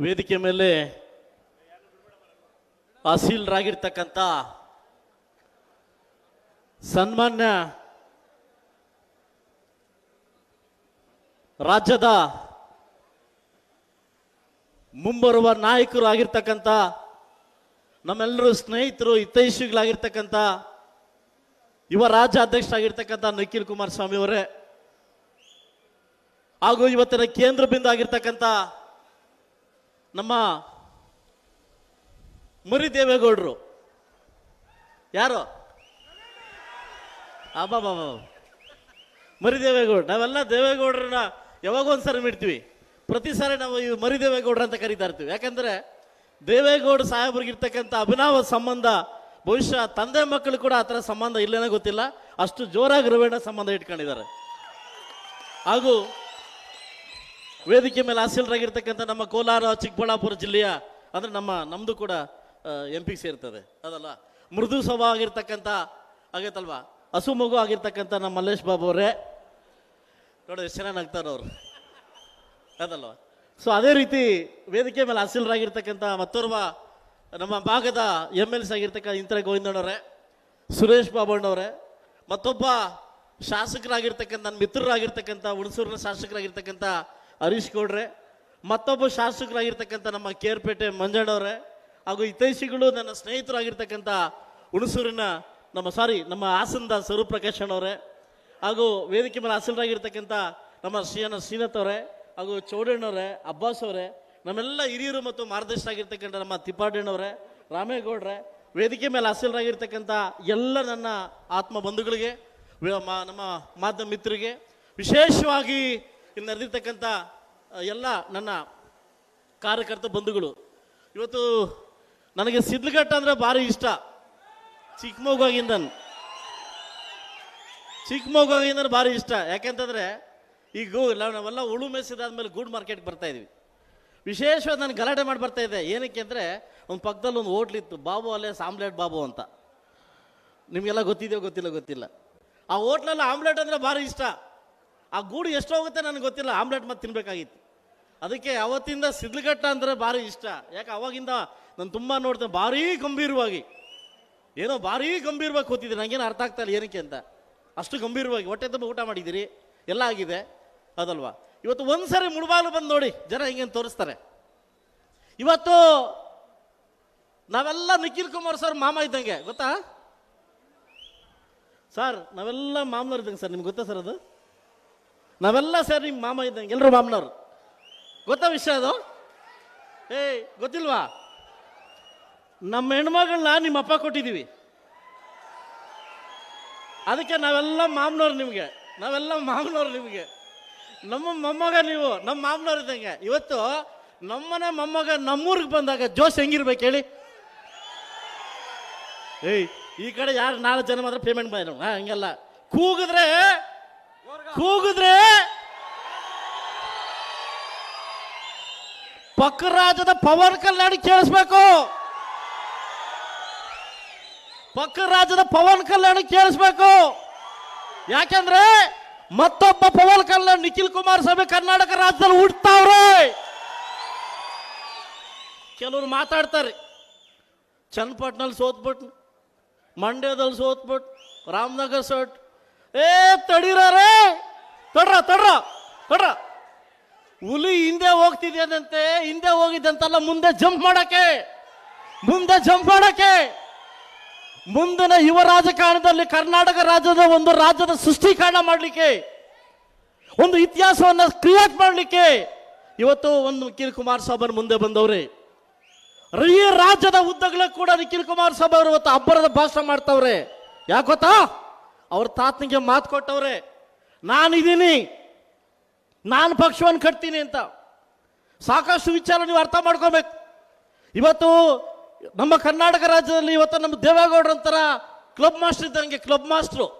ವೇದಿಕೆ ಮೇಲೆ ಅಸೀಲ್ರಾಗಿರ್ತಕ್ಕಂಥ ಸನ್ಮಾನ್ಯ ರಾಜ್ಯದ ಮುಂಬರುವ ನಾಯಕರು ಆಗಿರ್ತಕ್ಕಂಥ, ನಮ್ಮೆಲ್ಲರೂ ಸ್ನೇಹಿತರು, ಹಿತೈಷಿಗಳಾಗಿರ್ತಕ್ಕಂಥ, ಯುವ ರಾಜ್ಯಾಧ್ಯಕ್ಷರಾಗಿರ್ತಕ್ಕಂಥ ನಿಖಿಲ್ ಕುಮಾರಸ್ವಾಮಿ ಅವರೇ ಹಾಗೂ ಇವತ್ತಿನ ಕೇಂದ್ರ ಬಿಂದು ಆಗಿರ್ತಕ್ಕಂಥ ನಮ್ಮ ಮರಿ ದೇವೇಗೌಡರು ಯಾರು? ಅಬ್ಬಾ ಮರಿ ದೇವೇಗೌಡ ನಾವೆಲ್ಲ ದೇವೇಗೌಡರನ್ನ ಯಾವಾಗೋ ಒಂದ್ಸರಿ ಬಿಡ್ತೀವಿ ಪ್ರತಿ ಸಾರಿ ನಾವು ಈ ಮರಿ ದೇವೇಗೌಡ್ರ ಅಂತ ಕರೀತಾ ಇರ್ತೀವಿ. ಯಾಕಂದ್ರೆ ದೇವೇಗೌಡ ಸಾಹೇಬ್ರಿಗಿರ್ತಕ್ಕಂಥ ಅಭಿನವ ಸಂಬಂಧ ಬಹುಶಃ ತಂದೆ ಮಕ್ಕಳು ಕೂಡ ಆ ಥರ ಸಂಬಂಧ ಇಲ್ಲೇನೋ ಗೊತ್ತಿಲ್ಲ. ಅಷ್ಟು ಜೋರಾಗಿ ರವೇಣ ಸಂಬಂಧ ಇಟ್ಕೊಂಡಿದ್ದಾರೆ. ಹಾಗೂ ವೇದಿಕೆ ಮೇಲೆ ಆಸೀಲರಾಗಿರ್ತಕ್ಕಂಥ ನಮ್ಮ ಕೋಲಾರ, ಚಿಕ್ಕಬಳ್ಳಾಪುರ ಜಿಲ್ಲೆಯ, ಅಂದರೆ ನಮ್ಮ ನಮ್ಮದು ಕೂಡ ಎಂ ಪಿ ಸೇರ್ತದೆ. ಅದಲ್ಲ? ಮೃದು ಸ್ವಭಾವ ಆಗಿರ್ತಕ್ಕಂಥ, ಆಗೈತಲ್ವಾ? ಹಸು ಮಗು ಆಗಿರ್ತಕ್ಕಂಥ ನಮ್ಮ ಮಲ್ಲೇಶ್ ಬಾಬು ಅವರೇ. ನೋಡಿ, ಎಷ್ಟು ಚೆನ್ನಾಗಿ ಅವರು ಅದಲ್ವಾ? ಸೊ ಅದೇ ರೀತಿ ವೇದಿಕೆ ಮೇಲೆ ಆಸೀಲರಾಗಿರ್ತಕ್ಕಂಥ ಮತ್ತೋರ್ವ ನಮ್ಮ ಭಾಗದ ಎಂ ಎಲ್ ಸಿ ಆಗಿರ್ತಕ್ಕಂಥ ಇಂತರ ಗೋವಿಂದಣ್ಣವರೇ ಸುರೇಶ್ ಬಾಬಣ್ಣವರೇ ಮತ್ತೊಬ್ಬ ಶಾಸಕರಾಗಿರ್ತಕ್ಕಂಥ, ನನ್ನ ಮಿತ್ರರಾಗಿರ್ತಕ್ಕಂಥ, ಹುಣಸೂರಿನ ಶಾಸಕರಾಗಿರ್ತಕ್ಕಂಥ ಹರೀಶ್ ಗೌಡ್ರೆ ಮತ್ತೊಬ್ಬ ಶಾಸಕರಾಗಿರ್ತಕ್ಕಂಥ ನಮ್ಮ ಕೇರ್ಪೇಟೆ ಮಂಜಣ್ಣವರೇ, ಹಾಗೂ ಹಿತೈಷಿಗಳು ನನ್ನ ಸ್ನೇಹಿತರಾಗಿರ್ತಕ್ಕಂಥ ಹುಣಸೂರಿನ ನಮ್ಮ ಸಾರಿ ನಮ್ಮ ಹಾಸನದ ಸ್ವರೂಪ್ ಅಣ್ಣವರೇ, ಹಾಗೂ ವೇದಿಕೆ ಮೇಲೆ ಹಾಸನರಾಗಿರ್ತಕ್ಕಂಥ ನಮ್ಮ ಶ್ರೀಯನ ಶ್ರೀನಾಥ್ ಅವರೇ, ಹಾಗೂ ಚೌಡಣ್ಣವರೇ ಅಬ್ಬಾಸ್ ಅವರೇ, ನಮ್ಮೆಲ್ಲ ಹಿರಿಯರು ಮತ್ತು ಮಾರ್ಗದರ್ಶಕರಾಗಿರ್ತಕ್ಕಂಥ ನಮ್ಮ ತಿಪ್ಪಾಡಣ್ಣವರೇ ರಾಮೇಗೌಡ್ರೆ, ವೇದಿಕೆ ಮೇಲೆ ಹಾಸನರಾಗಿರ್ತಕ್ಕಂಥ ಎಲ್ಲ ನನ್ನ ಆತ್ಮ ಬಂಧುಗಳಿಗೆ ನಮ್ಮ ಮಾಧ್ಯಮ ಮಿತ್ರರಿಗೆ ವಿಶೇಷವಾಗಿ ಇಲ್ಲಿ ನಡೆದಿರ್ತಕ್ಕಂಥ ಎಲ್ಲ ನನ್ನ ಕಾರ್ಯಕರ್ತ ಬಂಧುಗಳು. ಇವತ್ತು ನನಗೆ ಸಿದ್ಲಘಟ್ಟ ಅಂದರೆ ಭಾರಿ ಇಷ್ಟ. ಚಿಕ್ಕ ಚಿಕ್ಕಮೊಗಾಗಿಂದ ಚಿಕ್ಕ ಮಗುವಾಗಿಂದ ಭಾರಿ ಇಷ್ಟ. ಯಾಕೆಂತಂದರೆ ಈಗ ಗೋ ನಾವು- ನಾವೆಲ್ಲ ಉಳು ಮೇಸಿದಾದ್ಮೇಲೆ ಗೂಡ್ ಮಾರ್ಕೆಟ್ ಬರ್ತಾ ಇದ್ವಿ. ವಿಶೇಷವಾಗಿ ನಾನು ಗಲಾಟೆ ಮಾಡಿ ಬರ್ತಾ ಇದ್ದೆ. ಏನಕ್ಕೆ ಅಂದರೆ, ಒಂದು ಪಕ್ಕದಲ್ಲಿ ಒಂದು ಹೋಟ್ಲಿತ್ತು ಬಾಬು ಅಲ್ಲೇ ಆಮ್ಲೆಟ್ ಬಾಬು ಅಂತ. ನಿಮಗೆಲ್ಲ ಗೊತ್ತಿದೆಯೋ ಗೊತ್ತಿಲ್ಲ ಗೊತ್ತಿಲ್ಲ. ಆ ಹೋಟ್ಲಲ್ಲಿ ಆಮ್ಲೆಟ್ ಅಂದರೆ ಭಾರಿ ಇಷ್ಟ. ಆ ಗೂಡು ಎಷ್ಟು ಹೋಗುತ್ತೆ ನನಗೆ ಗೊತ್ತಿಲ್ಲ. ಆಮ್ಲೆಟ್ ಮತ್ತೆ ತಿನ್ನಬೇಕಾಗಿತ್ತು ಅದಕ್ಕೆ ಅವತ್ತಿಂದ ಸಿದ್ಲಘಟ್ಟ ಅಂದರೆ ಭಾರಿ ಇಷ್ಟ. ಯಾಕೆ ಅವಾಗಿಂದ ನಾನು ತುಂಬ ನೋಡ್ತೇನೆ ಭಾರಿ ಗಂಭೀರವಾಗಿ. ಏನೋ ಭಾರೀ ಗಂಭೀರವಾಗಿ ಕೂತಿದ್ದೆ. ನನಗೇನು ಅರ್ಥ ಆಗ್ತಾ ಇಲ್ಲ ಏನಕ್ಕೆ ಅಂತ. ಅಷ್ಟು ಗಂಭೀರವಾಗಿ. ಹೊಟ್ಟೆ ತುಂಬ ಊಟ ಮಾಡಿದ್ದೀರಿ? ಎಲ್ಲ ಆಗಿದೆ. ಅದಲ್ವಾ ಇವತ್ತು ಒಂದ್ಸರಿ ಮುಳುಬಾಲು ಬಂದು ನೋಡಿ, ಜನ ಹಿಂಗೇನು ತೋರಿಸ್ತಾರೆ. ಇವತ್ತು ನಾವೆಲ್ಲ ನಿಖಿಲ್ ಕುಮಾರ್ ಸರ್ ಮಾಮ ಇದ್ದಂಗೆ, ಗೊತ್ತಾ? ಸರ್, ನಾವೆಲ್ಲ ಮಾಮೂಲು ಇದ್ದಂಗೆ ಸರ್. ನಿಮ್ಗೆ ಗೊತ್ತಾ ಸರ್ ಅದು? ನಾವೆಲ್ಲ ಸರ್ ನಿಮ್ಮ ಮಾಮ ಇದ್ದಂಗೆ ಎಲ್ಲರೂ ಮಾಮನವ್ರು. ಗೊತ್ತಾ ವಿಷಯ ಅದು? ಏಯ್, ಗೊತ್ತಿಲ್ವಾ? ನಮ್ಮ ಹೆಣ್ಮಗಳನ್ನ ನಿಮ್ಮ ಅಪ್ಪ ಕೊಟ್ಟಿದ್ದೀವಿ. ಅದಕ್ಕೆ ನಾವೆಲ್ಲ ಮಾಮನವ್ರು ನಿಮಗೆ, ನಾವೆಲ್ಲ ಮಾಮನವ್ರು ನಿಮಗೆ. ನಮ್ಮ ಮೊಮ್ಮಗ ನೀವು, ನಮ್ಮ ಮಾಮನವ್ರು ಇದ್ದಂಗೆ. ಇವತ್ತು ನಮ್ಮನೆ ಮೊಮ್ಮಗ ನಮ್ಮೂರಿಗೆ ಬಂದಾಗ ಜೋಶ್ ಹೆಂಗಿರ್ಬೇಕು ಹೇಳಿ? ಏಯ್, ಈ ಕಡೆ ಯಾರು ನಾಲ್ಕು ಜನ ಮಾತ್ರ ಪೇಮೆಂಟ್ ಮಾಡಿದ್ರು. ಹಾಂ, ಹಂಗೆಲ್ಲ. ಕೂಗಿದ್ರೆ ಕೂಗಿದ್ರೆ ಪಕ್ಕ ರಾಜ್ಯದ ಪವನ್ ಕಲ್ಯಾಣ್ ಕೇಳಿಸ್ಬೇಕು. ಪಕ್ಕ ರಾಜ್ಯದ ಪವನ್ ಕಲ್ಯಾಣ್ ಕೇಳಿಸ್ಬೇಕು. ಯಾಕಂದ್ರೆ ಮತ್ತೊಬ್ಬ ಪವನ್ ಕಲ್ಯಾಣ್ ನಿಖಿಲ್ ಕುಮಾರಸ್ವಾಮಿ ಕರ್ನಾಟಕ ರಾಜ್ಯದಲ್ಲಿ ಹುಡ್ತಾವ್ರೆ ಕೆಲವ್ರು ಮಾತಾಡ್ತಾರೆ ಚನ್ನಪಟ್ಟಣಲ್ಲಿ ಸೋತ್ಬಿಟ್ಟು ಮಂಡ್ಯದಲ್ಲಿ ಸೋತ್ಬಿಟ್ಟು ರಾಮನಗರ್ ಸೋಟ್ ಏ ತಡೀರೇ ತಡ್ರ ತಡ್ರ ತಡ್ರ. ಹುಲಿ ಹಿಂದೆ ಹೋಗ್ತಿದ್ಯದಂತೆ ಹಿಂದೆ ಹೋಗಿದ್ದಂತಲ್ಲ ಮುಂದೆ ಜಂಪ್ ಮಾಡಕ್ಕೆ. ಮುಂದೆ ಜಂಪ್ ಮಾಡಕ್ಕೆ. ಮುಂದಿನ ಯುವ ರಾಜಕಾರಣದಲ್ಲಿ ಕರ್ನಾಟಕ ರಾಜ್ಯದ ಒಂದು ರಾಜ್ಯದ ಸೃಷ್ಟೀಕರಣ ಮಾಡಲಿಕ್ಕೆ, ಒಂದು ಇತಿಹಾಸವನ್ನು ಕ್ರಿಯೇಟ್ ಮಾಡಲಿಕ್ಕೆ ಇವತ್ತು ಒಂದು ನಿಖಿಲ್ ಕುಮಾರಸ್ವಾಮಿ ಮುಂದೆ ಬಂದವ್ರೆ. ಈ ರಾಜ್ಯದ ಉದ್ದಗಳ ಕೂಡ ನಿಖಿಲ್ ಕುಮಾರಸ್ವಾಮಿ ಅವರು ಇವತ್ತು ಅಬ್ಬರದ ಭಾಷಣ ಮಾಡ್ತಾವ್ರೆ. ಯಾಕೆ ಗೊತ್ತಾ? ಅವ್ರ ತಾತನಿಗೆ ಮಾತು ಕೊಟ್ಟವ್ರೆ ನಾನಿದ್ದೀನಿ ನಾನು ಪಕ್ಷವನ್ನು ಕಟ್ತೀನಿ ಅಂತ. ಸಾಕಷ್ಟು ವಿಚಾರ ನೀವು ಅರ್ಥ ಮಾಡ್ಕೋಬೇಕು. ಇವತ್ತು ನಮ್ಮ ಕರ್ನಾಟಕ ರಾಜ್ಯದಲ್ಲಿ ಇವತ್ತು ನಮ್ಮ ದೇವೇಗೌಡರ ಒಂಥರ ಕ್ಲಬ್ ಮಾಸ್ಟರ್ ಇದ್ದಂಗೆ ಕ್ಲಬ್ ಮಾಸ್ಟ್ರು.